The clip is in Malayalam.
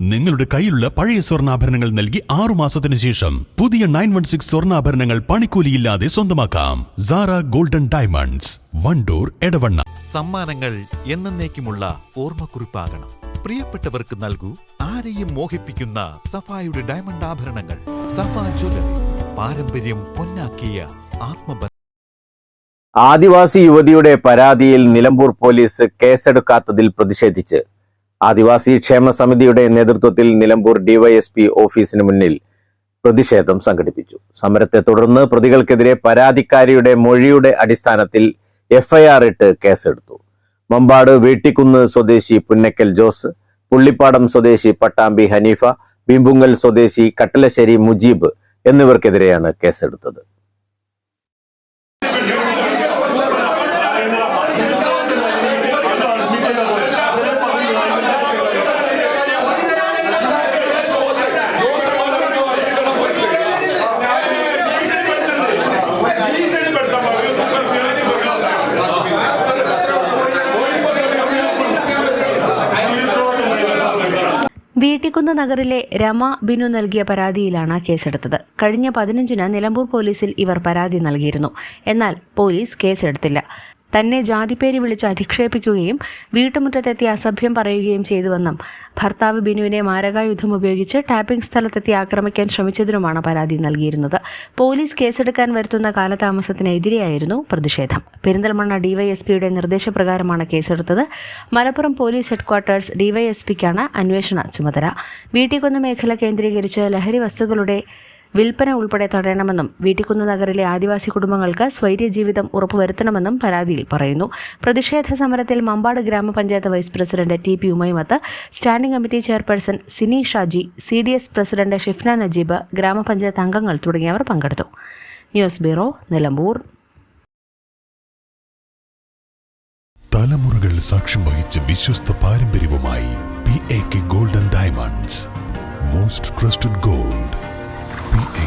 നിങ്ങളുടെ കയ്യിലുള്ള പഴയ സ്വർണാഭരണങ്ങൾ നൽകി ആറു മാസത്തിന് ശേഷം പുതിയ നയൻ വൺ സിക്സ് സ്വർണാഭരണങ്ങൾ പണിക്കൂലിയില്ലാതെ സ്വന്തമാക്കാം. Sara golden diamonds Wandoor Edavanna. സമ്മാനങ്ങൾ എന്നേക്കുമുള്ള ഓർമ്മക്കുറിപ്പാകണം. പ്രിയപ്പെട്ടവർക്ക് നൽകൂ ആരെയും മോഹിപ്പിക്കുന്ന സഫായുടെ ഡയമണ്ട് ആഭരണങ്ങൾ. സഫാ ജ്വല്ലറി പാരമ്പര്യം പൊന്നാക്കിയ ആത്മബന്ധം ആദിവാസി യുവതിയുടെ പരാതിയിൽ നിലമ്പൂർ പോലീസ് കേസെടുക്കാത്തതിൽ പ്രതിഷേധിച്ച് ആദിവാസി ക്ഷേമ സമിതിയുടെ നേതൃത്വത്തിൽ നിലമ്പൂർ ഡിവൈഎസ്പി ഓഫീസിന് മുന്നിൽ പ്രതിഷേധം സംഘടിപ്പിച്ചു. സമരത്തെ തുടർന്ന് പ്രതികൾക്കെതിരെ പരാതിക്കാരിയുടെ മൊഴിയുടെ അടിസ്ഥാനത്തിൽ എഫ്ഐആർ ഇട്ട് കേസെടുത്തു. മമ്പാട് വീട്ടിക്കുന്ന് സ്വദേശി പുന്നക്കൽ ജോസ് പുള്ളിപ്പാടം സ്വദേശി പട്ടാമ്പി ഹനീഫ ബിമ്പുങ്ങൽ സ്വദേശി കട്ടലശ്ശേരി മുജീബ് എന്നിവർക്കെതിരെയാണ് കേസെടുത്തത്. വീട്ടിക്കുന്ന് നഗറിലെ രമ ബിനു നൽകിയ പരാതിയിലാണ് കേസെടുത്തത്. കഴിഞ്ഞ പതിനഞ്ചിന് നിലമ്പൂർ പോലീസിൽ ഇവർ പരാതി നൽകിയിരുന്നു. എന്നാൽ പോലീസ് കേസെടുത്തില്ല. തന്നെ ജാതിപ്പേര് വിളിച്ച് അധിക്ഷേപിക്കുകയും വീട്ടുമുറ്റത്തെത്തി അസഭ്യം പറയുകയും ചെയ്തുവെന്നും ഭർത്താവ് ബിനുവിനെ മാരകായുധം ഉപയോഗിച്ച് ടാപ്പിംഗ് സ്ഥലത്തെത്തി ആക്രമിക്കാൻ ശ്രമിച്ചതിനുമാണ് പരാതി നൽകിയിരുന്നത്. പോലീസ് കേസെടുക്കാൻ വരുത്തുന്ന കാലതാമസത്തിനെതിരെയായിരുന്നു പ്രതിഷേധം. പെരിന്തൽമണ്ണ ഡിവൈഎസ്പിയുടെ നിർദ്ദേശപ്രകാരമാണ് കേസെടുത്തത്. മലപ്പുറം പോലീസ് ഹെഡ്ക്വാർട്ടേഴ്സ് ഡിവൈഎസ്പിക്കാണ് അന്വേഷണ ചുമതല. വീട്ടിക്കുന്ന് മേഖല കേന്ദ്രീകരിച്ച് ലഹരി വസ്തുക്കളുടെ വിൽപ്പന ഉൾപ്പെടെ തടയണമെന്നും വീട്ടിക്കുന്ന് നഗറിലെ ആദിവാസി കുടുംബങ്ങൾക്ക് സ്വൈര്യ ജീവിതം ഉറപ്പുവരുത്തണമെന്നും പരാതിയിൽ പറയുന്നു. പ്രതിഷേധ സമരത്തിൽ മമ്പാട് ഗ്രാമപഞ്ചായത്ത് vice president T P Umaimath standing committee chairperson Sini Shaji C D S president Shifna Najeeb ഗ്രാമപഞ്ചായത്ത് അംഗങ്ങൾ തുടങ്ങിയവർ പങ്കെടുത്തു. News bureau Nilambur. തലമുറകൾ സാക്ഷ്യം വഹിച്ച വിശ്വസ്ത പാരമ്പര്യവുമായി P A K golden diamonds most trusted gold